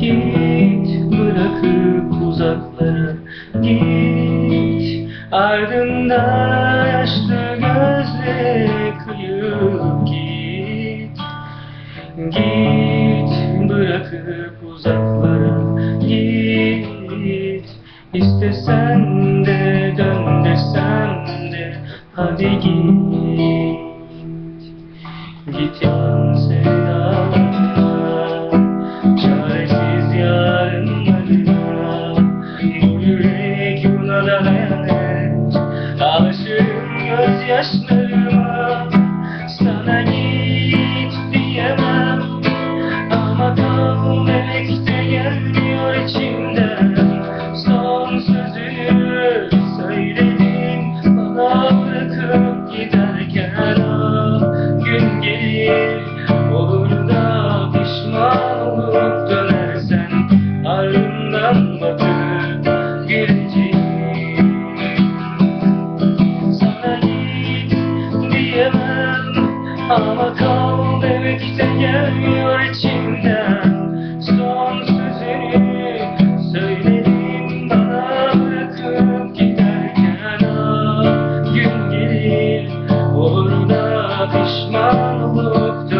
Git bırakıp uzaklara Git ardından yaşlı gözle kıyıp git. Git bırakıp uzaklara Git istesen de dön desem de. Hadi git. Git yan Yes. Kala kal demek de gelmiyor içimden. Son sözünü söyledim bana bırakıp giderken Ah gün gelir olur da pişmanlıkta